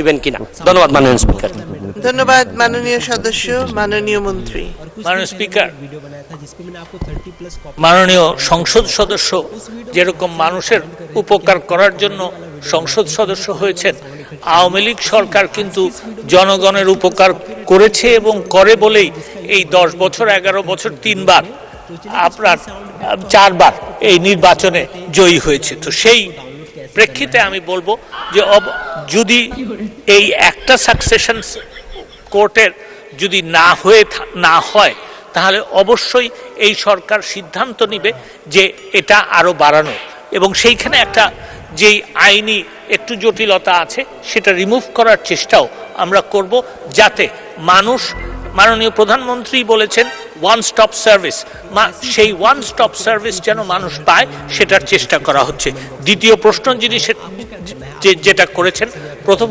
দিবেন কিনা। ধন্যবাদ মাননীয় স্পিকার। ধন্যবাদ মাননীয় সদস্য মাননীয় মন্ত্রী। মাননীয় স্পিকার মাননীয় সংসদ সদস্য যেরকম মানুষের উপকার করার জন্য সংসদ সদস্য হয়েছেন আওয়ামী লীগ সরকার কিন্তু জনগণের উপকার করেছে এবং করে বলেই এই দশ বছর এগারো বছর তিনবার আপনার চারবার এই নির্বাচনে জয়ী হয়েছে। তো সেই প্রেক্ষিতে আমি বলব যে যদি এই একটা সাকসেশন কোর্টের যদি না হয়ে না হয়, তাহলে অবশ্যই এই সরকার সিদ্ধান্ত নিবে যে এটা আরও বাড়ানো। এবং সেইখানে একটা যেই আইনি একটু জটিলতা আছে, সেটা রিমুভ করার চেষ্টাও আমরা করব যাতে মানুষ, মাননীয় প্রধানমন্ত্রী বলেছেন ওয়ান স্টপ সার্ভিস সেই ওয়ান স্টপ সার্ভিস যেন মানুষ পায়, সেটার চেষ্টা করা হচ্ছে। দ্বিতীয় প্রশ্ন যিনি যেটা করেছেন, প্রথম